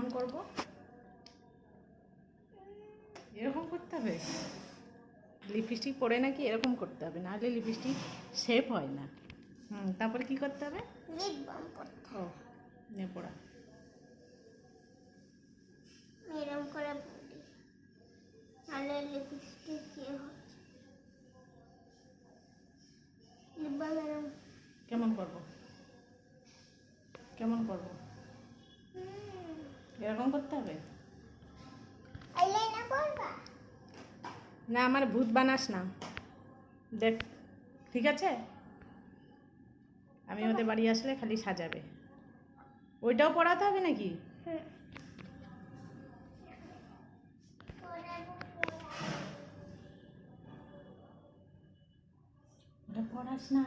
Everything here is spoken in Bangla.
করব? এরকম করতে হবে? লিপস্টিক পরে নাকি এরকম করতে হবে? নাহলে লিপস্টিক শেপ হয় না। হুম তারপরে কি করতে হবে? লিপ বাম ও নে পড়া। এরম করে তাহলে লিপস্টিক ইয়ে হচ্ছে। লিপ বাম এরম কেমন করব? কেমন করব? এরকম করতে হবে? না আমার ভূত বানাস না। দেখ ঠিক আছে? আমি ওদের বাড়ি আসলে খালি সাজাবে। ওইটাও পড়াতে হবে নাকি? পড়াস না।